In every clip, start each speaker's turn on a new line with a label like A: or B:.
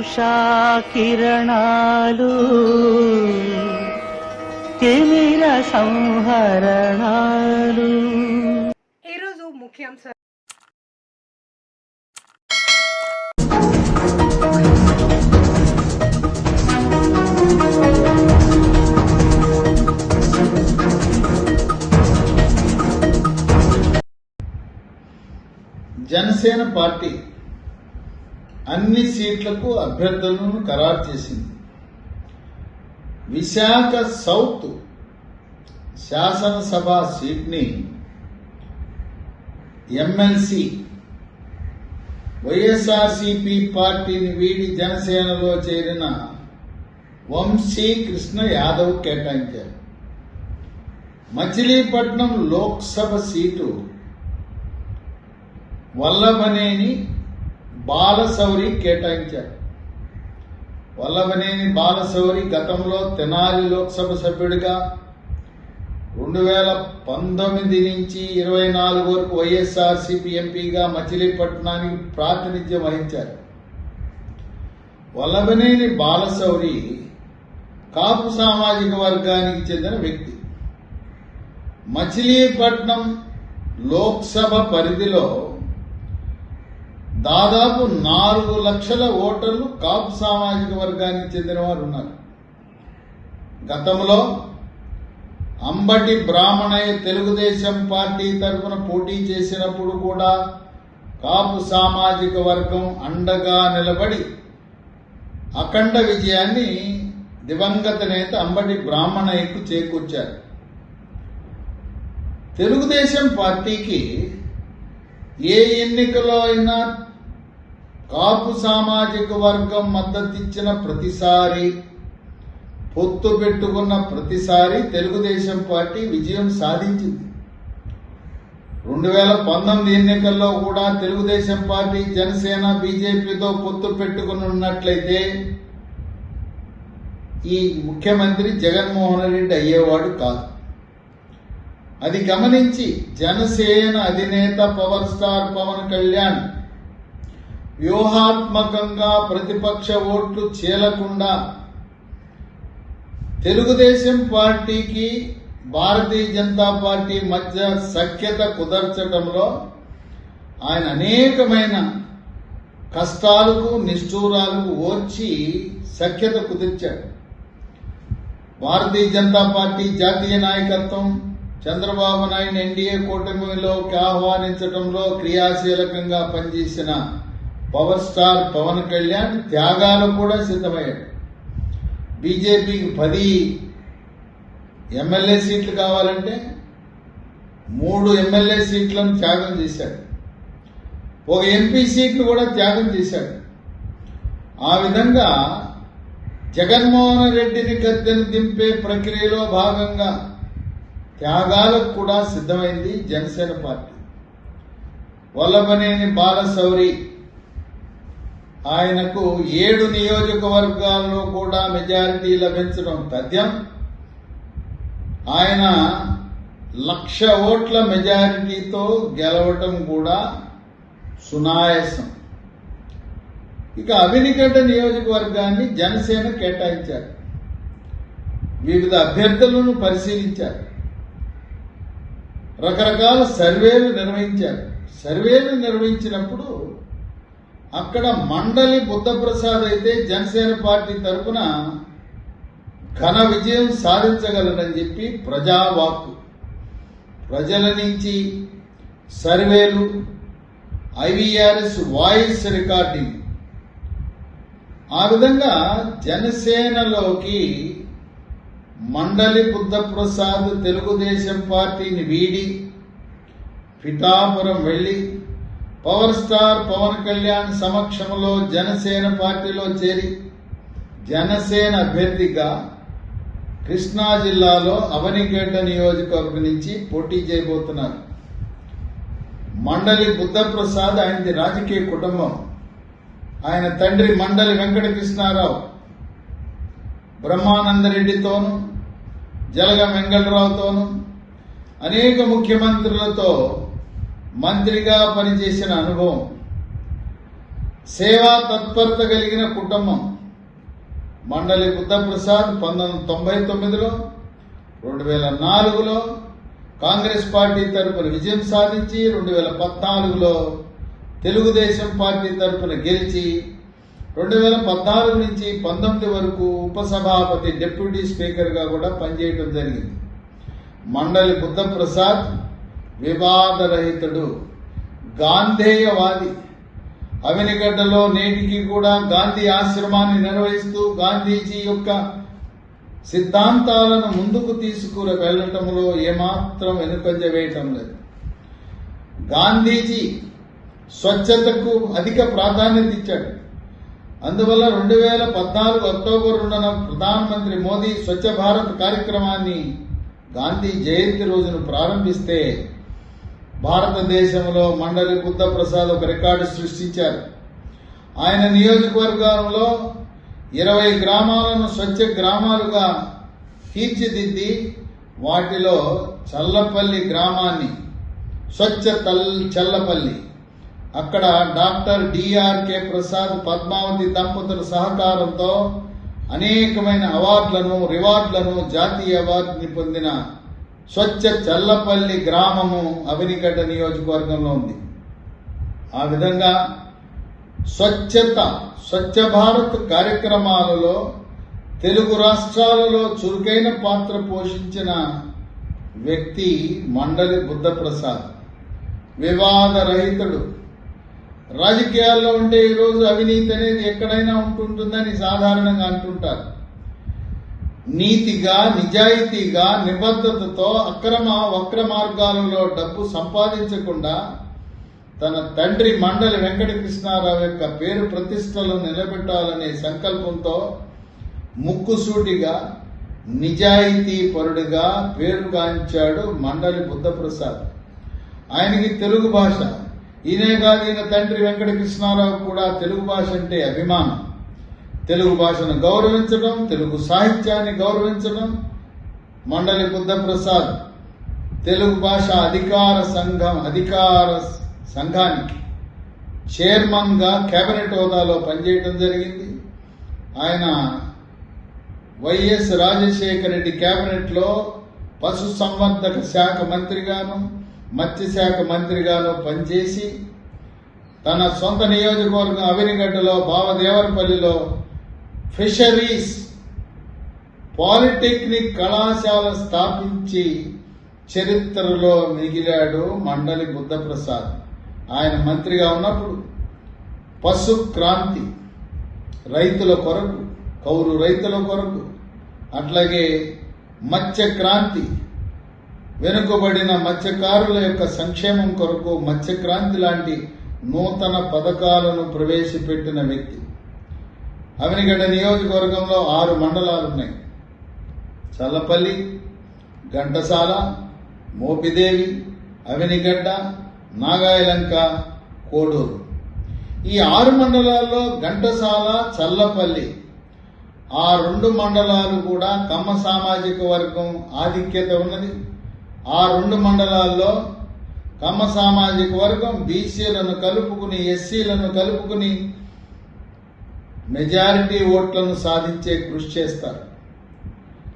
A: ఉషా కిరణాలు తిమిర సంహరణాలు.
B: ఈరోజు ముఖ్యాంశాలు
C: జనసేన పార్టీ అన్ని సీట్లకు అభ్యర్థులను ఖరారు చేసింది. విశాఖ సౌత్ శాసనసభ సీట్ని ఎమ్మెల్సీ వైఎస్ఆర్సిపి పార్టీని వీడి జనసేనలో చేరిన వంశీ కృష్ణ యాదవ్ కేటాయించారు. మచిలీపట్నం లోక్సభ సీటు వల్లభనేని బాలశౌరి కేటాయించారు. వల్లభనేని బాలశౌరి గతంలో తెనాలి లోక్సభ సభ్యుడిగా రెండు వేల పంతొమ్మిది నుంచి ఇరవై నాలుగు వరకు వైఎస్ఆర్సీపీ ఎంపీగా మచిలీపట్నానికి ప్రాతినిధ్యం వహించారు. వల్లభనేని బాలశౌరి కాపు సామాజిక వర్గానికి చెందిన వ్యక్తి. మచిలీపట్నం లోక్సభ పరిధిలో దాదాపు నాలుగు లక్షల ఓటర్లు కాపు సామాజిక వర్గానికి చెందిన వారు ఉన్నారు. గతంలో అంబటి బ్రాహ్మణయ్య తెలుగుదేశం పార్టీ తరఫున పోటీ చేసినప్పుడు కూడా కాపు సామాజిక వర్గం అండగా నిలబడి అఖండ విజయాన్ని దివంగత నేత అంబటి బ్రాహ్మణయ్యకు చేకూర్చారు. తెలుగుదేశం పార్టీకి ఏ ఎన్నికలో అయినా కాపు సామాజిక వర్గం మద్దతిచ్చిన ప్రతిసారి పొత్తు పెట్టుకున్న ప్రతిసారి తెలుగుదేశం పార్టీ విజయం సాధించింది. రెండు వేల పంతొమ్మిది ఎన్నికల్లో కూడా తెలుగుదేశం పార్టీ జనసేన బీజేపీతో పొత్తు పెట్టుకుని ఉన్నట్లయితే ఈ ముఖ్యమంత్రి జగన్మోహన్ రెడ్డి అయ్యేవాడు కాదు. అది గమనించి జనసేన అధినేత పవర్ స్టార్ పవన్ కళ్యాణ్ వ్యూహాత్మకంగా ప్రతిపక్ష ఓట్లు చేలకుండా తెలుగుదేశం పార్టీకి భారతీయ జనతా పార్టీ మధ్య సఖ్యత కుదర్చడంలో ఆయన అనేకమైన కష్టాలకు నిష్ఠూరాలకు ఓర్చి సఖ్యత కుదిర్చాడు. భారతీయ జనతా పార్టీ జాతీయ నాయకత్వం చంద్రబాబు నాయుడు ఎన్డీఏ కూటమిలోకి ఆహ్వానించడంలో క్రియాశీలకంగా పనిచేసిన పవర్ స్టార్ పవన్ కళ్యాణ్ త్యాగాలు కూడా సిద్ధమయ్యాడు బీజేపీకి పది ఎమ్మెల్యే సీట్లు కావాలంటే మూడు ఎమ్మెల్యే సీట్లను త్యాగం చేశాడు. ఒక ఎంపీ సీట్లు కూడా త్యాగం చేశాడు. ఆ విధంగా జగన్మోహన్ రెడ్డిని గద్దెను దింపే ప్రక్రియలో భాగంగా త్యాగాలకు కూడా సిద్ధమైంది జనసేన పార్టీ. వల్లభనేని బాలశౌరి ఆయనకు ఏడు నియోజకవర్గాల్లో కూడా మెజారిటీ లభించడం తథ్యం. ఆయన లక్ష ఓట్ల మెజారిటీతో గెలవటం కూడా సునాయాసం. ఇక అవినిగడ్డ నియోజకవర్గాన్ని జనసేన కేటాయించారు. వివిధ అభ్యర్థులను పరిశీలించారు. రకరకాల సర్వేలు నిర్వహించారు. సర్వేలు నిర్వహించినప్పుడు అక్కడ మండలి బుద్ధప్రసాద్ అయితే జనసేన పార్టీ తరఫున ఘన విజయం సాధించగలరని చెప్పి ప్రజావాక్కు. ప్రజల నుంచి సర్వేలు ఐవీఆర్ఎస్ వాయిస్ రికార్డింగ్. ఆ విధంగా జనసేనలోకి మండలి బుద్ధప్రసాద్ తెలుగుదేశం పార్టీని వీడి పిఠాపురం వెళ్ళి పవర్ స్టార్ పవన్ కళ్యాణ్ సమక్షంలో జనసేన పార్టీలో చేరి జనసేన అభ్యర్థిగా కృష్ణా జిల్లాలో అవనిగడ్డ నియోజకవర్గం నుంచి పోటీ చేయబోతున్నారు. మండలి బుద్ధప్రసాద్ ఆయనది రాజకీయ కుటుంబం. ఆయన తండ్రి మండలి వెంకటకృష్ణారావు. బ్రహ్మానందరెడ్డితోనూ జలగ వెంకటరావుతోనూ అనేక ముఖ్యమంత్రులతో మంత్రిగా పనిచేసిన అనుభవం సేవా తత్పరత కలిగిన కుటుంబం మండలి బుద్ధప్రసాద్ పంతొమ్మిది వందల తొంభై తొమ్మిదిలో రెండు వేల నాలుగులో కాంగ్రెస్ పార్టీ తరపున విజయం సాధించి రెండు వేల పద్నాలుగులో తెలుగుదేశం పార్టీ తరపున గెలిచి రెండు వేల పద్నాలుగు నుంచి పంతొమ్మిది వరకు ఉపసభాపతి డిప్యూటీ స్పీకర్గా కూడా పనిచేయడం జరిగింది. మండలి బుద్ధప్రసాద్ వివాదరహితుడు గాంధేయవాది. అవినిగడ్డలో నేటికి కూడా గాంధీ ఆశ్రమాన్ని నిర్వహిస్తూ గాంధీజీ యొక్క సిద్ధాంతాలను ముందుకు తీసుకుని వెళ్ళటంలో ఏమాత్రం వెనుకంజ వేయటం లేదు. గాంధీజీ స్వచ్ఛతకు అధిక ప్రాధాన్యత ఇచ్చాడు. అందువల్ల రెండు వేల పద్నాలుగు అక్టోబర్ రెండున ప్రధానమంత్రి మోదీ స్వచ్ఛ భారత్ కార్యక్రమాన్ని గాంధీ జయంతి రోజును ప్రారంభిస్తే భారతదేశంలో మండలి బుద్ధ ప్రసాద్ ఒక రికార్డు సృష్టించారు. ఆయన నియోజకవర్గంలో ఇరవై గ్రామాలను స్వచ్ఛ గ్రామాలుగా తీర్చిదిద్ది వాటిలో చల్లపల్లి గ్రామాన్ని స్వచ్ఛ తల్ చల్లపల్లి. అక్కడ డాక్టర్ డిఆర్కే ప్రసాద్ పద్మావతి దంపతుల సహకారంతో అనేకమైన అవార్డులను రివార్డులను జాతీయ అవార్డుని పొందిన స్వచ్ఛ చల్లపల్లి గ్రామము అవినిగడ్డ నియోజకవర్గంలో ఉంది. ఆ విధంగా స్వచ్ఛత స్వచ్ఛ భారత్ కార్యక్రమాలలో తెలుగు రాష్ట్రాలలో చురుకైన పాత్ర పోషించిన వ్యక్తి మండలి బుద్ధప్రసాద్. వివాదరహితుడు రాజకీయాల్లో ఉండే ఈరోజు అవినీతి అనేది ఎక్కడైనా ఉంటుంటుందని సాధారణంగా అంటుంటారు. నీతిగా నిజాయితీగా నిబద్ధతతో అక్రమ వక్ర మార్గాలలో డబ్బు సంపాదించకుండా తన తండ్రి మండలి వెంకటకృష్ణారావు యొక్క పేరు ప్రతిష్టలు నిలబెట్టాలనే సంకల్పంతో ముక్కుసూటిగా నిజాయితీ పరుడుగా పేరుగాంచాడు మండలి బుద్ధప్రసాద్. ఆయనకి తెలుగు భాష. ఈయనే కాదు ఈయన తండ్రి వెంకటకృష్ణారావు కూడా తెలుగు భాష అంటే అభిమానం. తెలుగు భాషను గౌరవించడం తెలుగు సాహిత్యాన్ని గౌరవించడం మండలి బుద్ధప్రసాద్ తెలుగు భాష అధికార సంఘం అధికార సంఘానికి చైర్మన్గా కేబినెట్ హోదాలో పనిచేయడం జరిగింది. ఆయన వైఎస్ రాజశేఖర రెడ్డి కేబినెట్లో పశు సంవర్ధక శాఖ మంత్రిగాను మత్స్య శాఖ మంత్రిగాను పనిచేసి తన సొంత నియోజకవర్గం అవినిగడ్డలో బావదేవరపల్లిలో ఫిషరీస్ పాలిటెక్నిక్ కళాశాల స్థాపించి చరిత్రలో మిగిలాడు మండలి బుద్ధప్రసాద్. ఆయన మంత్రిగా ఉన్నప్పుడు పశు క్రాంతి రైతుల కొరకు కౌలు రైతుల కొరకు అట్లాగే మత్స్య క్రాంతి వెనుకబడిన మత్స్యకారుల యొక్క సంక్షేమం కొరకు మత్స్యక్రాంతి లాంటి నూతన పథకాలను ప్రవేశపెట్టిన వ్యక్తి. అవినిగడ్డ నియోజకవర్గంలో ఆరు మండలాలు ఉన్నాయి. చల్లపల్లి ఘంటసాల మోపిదేవి అవినిగడ్డ నాగాయలంక కోడూరు. ఈ ఆరు మండలాల్లో ఘంటసాల చల్లపల్లి ఆ రెండు మండలాలు కూడా కమ్మ సామాజిక వర్గం ఆధిక్యత ఉన్నది. ఆ రెండు మండలాల్లో కమ్మ సామాజిక వర్గం బీసీలను కలుపుకుని ఎస్సీలను కలుపుకుని మెజారిటీ ఓట్లను సాధించే కృషి చేస్తారు.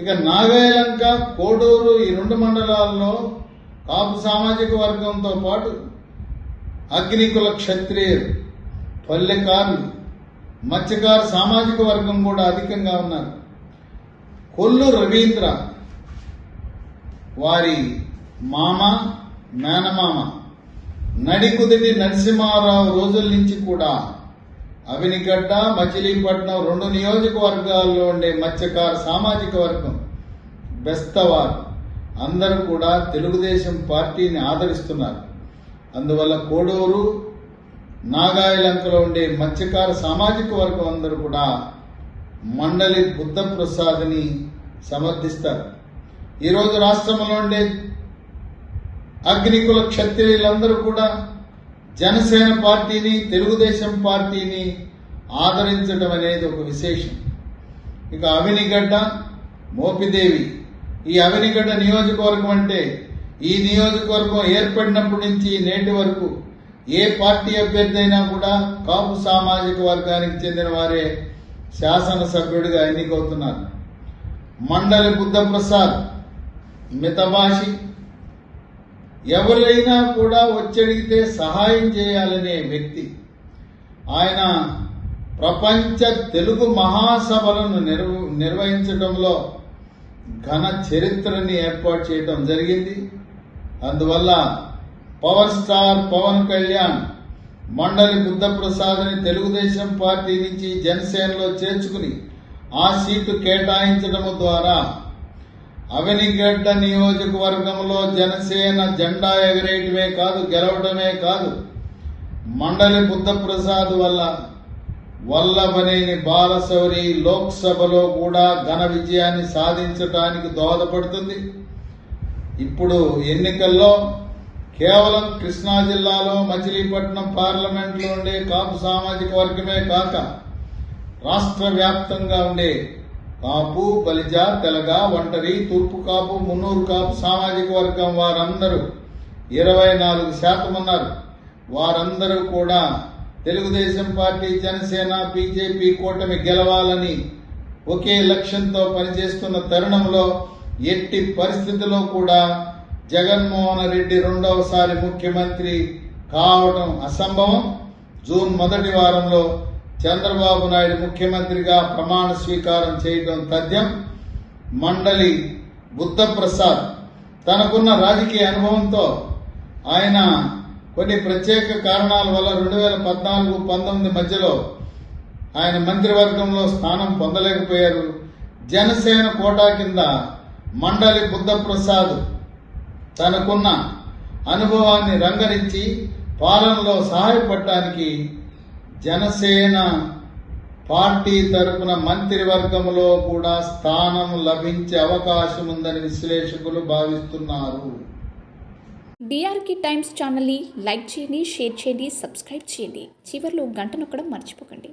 C: ఇక నాగాయలంక కోడూరు ఈ రెండు మండలాల్లో కాపు సామాజిక వర్గంతో పాటు అగ్నికుల క్షత్రియులు పల్లెకారులు మత్స్యకారు సామాజిక వర్గం కూడా అధికంగా ఉన్నారు. కొల్లు రవీంద్ర వారి మామ మేనమామ నడికుదిటి నరసింహారావు రోజుల నుంచి కూడా అవినిగడ్డ మచిలీపట్నం రెండు నియోజకవర్గాల్లో ఉండే మత్స్యకార సామాజిక వర్గం బెస్తవారు. అందరూ కూడా తెలుగుదేశం పార్టీని ఆదరిస్తున్నారు. అందువల్ల కోడూరు నాగాయలంకలో ఉండే మత్స్యకార సామాజిక వర్గం అందరూ కూడా మండలి బుద్ధప్రసాద్ని సమర్థిస్తారు. ఈరోజు రాష్ట్రంలో ఉండే అగ్నికుల క్షత్రియులందరూ కూడా జనసేన పార్టీని తెలుగుదేశం పార్టీని ఆదరించడం అనేది ఒక విశేషం. ఇక అవినిగడ్డ మోపిదేవి. ఈ అవినిగడ్డ నియోజకవర్గం అంటే ఈ నియోజకవర్గం ఏర్పడినప్పటి నుంచి నేటి వరకు ఏ పార్టీ అభ్యర్థి అయినా కూడా కాపు సామాజిక వర్గానికి చెందిన వారే శాసనసభ్యుడిగా ఎన్నికవుతున్నారు. మండలి బుద్ధప్రసాద్ మితభాషి ఎవరైనా కూడా వచ్చడిగితే సహాయం చేయాలనే వ్యక్తి ఆయన ప్రపంచ తెలుగు మహాసభలను నిర్వ నిర్వహించడంలో ఘన చరిత్రని ఏర్పాటు చేయడం జరిగింది. అందువల్ల పవర్ స్టార్ పవన్ కళ్యాణ్ మండలి బుద్ధప్రసాద్ని తెలుగుదేశం పార్టీ నుంచి జనసేనలో చేర్చుకుని ఆ సీటు కేటాయించడం ద్వారా అవనిగడ్డ నియోజకవర్గంలో జనసేన జెండా ఎగరేయటమే కాదు గెలవడమే కాదు. మండలి బుద్ధప్రసాద్ వల్ల వల్లభనేని బాలశౌరి లోక్సభలో కూడా ఘన విజయాన్ని సాధించడానికి దోహదపడుతుంది. ఇప్పుడు ఎన్నికల్లో కేవలం కృష్ణా జిల్లాలో మచిలీపట్నం పార్లమెంట్లో ఉండే కాపు సామాజిక వర్గమే కాక రాష్ట్ర వ్యాప్తంగా ఉండే కాపు బలిజ తెలగ ఒంటరి తూర్పు కాపు మున్నూరు కాపు సామాజిక వర్గం వారందరూ ఇరవై నాలుగు శాతం ఉన్నారు. వారందరూ కూడా తెలుగుదేశం పార్టీ జనసేన బీజేపీ కూటమి గెలవాలని ఒకే లక్ష్యంతో పనిచేస్తున్న తరుణంలో ఎట్టి పరిస్థితిలో కూడా జగన్మోహన్ రెడ్డి రెండవసారి ముఖ్యమంత్రి కావడం అసంభవం. జూన్ మొదటి వారంలో చంద్రబాబు నాయుడు ముఖ్యమంత్రిగా ప్రమాణ స్వీకారం చేయడం తథ్యం మండలి బుద్ధప్రసాద్. తనకున్న రాజకీయ అనుభవంతో ఆయన కొన్ని ప్రత్యేక కారణాల వల్ల రెండు వేల పద్నాలుగు పంతొమ్మిది మధ్యలో ఆయన మంత్రివర్గంలో స్థానం పొందలేకపోయారు. జనసేన కోటా కింద మండలి బుద్ధప్రసాద్ తనకున్న అనుభవాన్ని రంగరించి పాలనలో సహాయపడటానికి జనసేన పార్టీ తరఫున మంత్రివర్గంలో కూడా స్థానం లభించే అవకాశం ఉందని విశ్లేషకులు భావిస్తున్నారు.
D: డిఆర్కి టైమ్స్ ఛానల్ని లైక్ చేయండి షేర్ చేయండి సబ్స్క్రైబ్ చేయండి. చివరిలో గంట నొక్కడం మర్చిపోకండి.